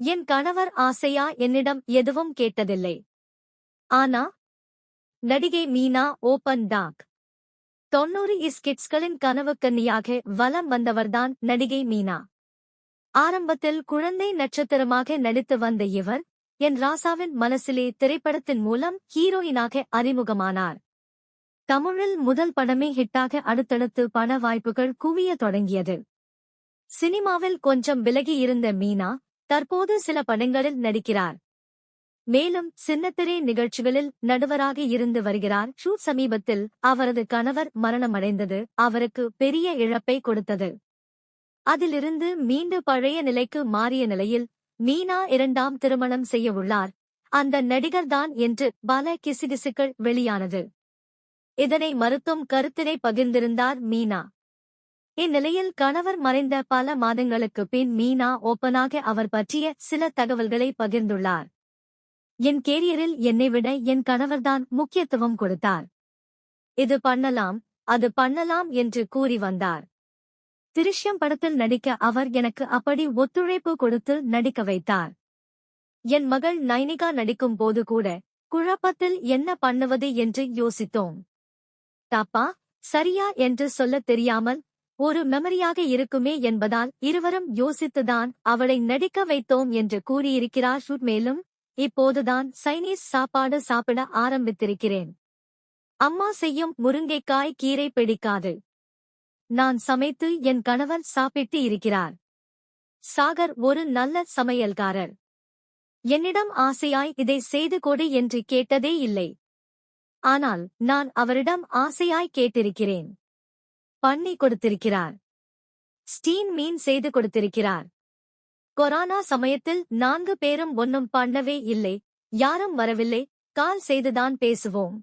என் கணவர் ஆசையா என்னிடம் எதுவும் கேட்டதில்லை. ஆனா நடிகை மீனா ஓபன் டாக். தொன்னூறு இஸ்கிட்ஸ்களின் கனவு கன்னியாக வலம் வந்தவர்தான் நடிகை மீனா. ஆரம்பத்தில் குழந்தை நட்சத்திரமாக நடித்து வந்த இவர் என் ராசாவின் மனசிலே திரைப்படத்தின் மூலம் ஹீரோயினாக அறிமுகமானார். தமிழில் முதல் படமே ஹிட்டாக அடுத்தடுத்து பண வாய்ப்புகள் குவிய தொடங்கியது. சினிமாவில் கொஞ்சம் விலகி இருந்த மீனா தற்போது சில படங்களில் நடிக்கிறார். மேலும் சின்னத்திரை நிகழ்ச்சிகளில் நடுவராக இருந்து வருகிறார். ஷூட் சமீபத்தில் அவரது கணவர் மரணமடைந்தது. அவருக்கு பெரிய இழப்பை கொடுத்தது. அதிலிருந்து மீண்டு பழைய நிலைக்கு மாறிய நிலையில் மீனா இரண்டாம் திருமணம் செய்ய உள்ளார். அந்த நடிகர்தான் என்று பல கிசுகிசுக்கள் வெளியானது. இதனை மறுத்தும் கருத்தினை பகிர்ந்திருந்தார் மீனா. இந்நிலையில் கணவர் மறைந்த பல மாதங்களுக்கு பின் மீனா ஓப்பனாக அவர் பற்றிய சில தகவல்களை பகிர்ந்துள்ளார். என் கேரியரில் என்னை விட என் கணவர்தான் முக்கியத்துவம் கொடுத்தார். இது பண்ணலாம் அது பண்ணலாம் என்று கூறி வந்தார். திருஷ்யம் படத்தில் நடிக்க அவர் எனக்கு அப்படி ஒத்துழைப்பு கொடுத்து நடிக்க வைத்தார். என் மகள் நைனிகா நடிக்கும் போது கூட குழப்பத்தில் என்ன பண்ணுவது என்று யோசித்தோம். தப்பா சரியா? என்று சொல்லத் தெரியாமல் ஒரு மெமரியாக இருக்குமே என்பதால் இருவரும் யோசித்துதான் அவளை நடிக்க வைத்தோம் என்று கூறியிருக்கிறார் ஷூட். மேலும் இப்போதுதான் சைனீஸ் சாப்பாடு சாப்பிட ஆரம்பித்திருக்கிறேன். அம்மா செய்யும் முருங்கைக்காய் கீரை பிடிக்காது. நான் சமைத்து என் கணவர் சாப்பிட்டு இருக்கிறார். சாகர் ஒரு நல்ல சமையல்காரர். என்னிடம் ஆசையாய் இதை செய்து கொடு என்று கேட்டதே இல்லை. ஆனால் நான் அவரிடம் ஆசையாய் கேட்டிருக்கிறேன். பண்ணி கொடுத்திருக்கிறார். ஸ்டீன் மீன் செய்து கொடுத்திருக்கிறார். கொரோனா சமயத்தில் நான்கு பேரும் ஒன்னும் பண்ணவே இல்லை. யாரும் வரவில்லை. கால் செய்துதான் பேசுவோம்.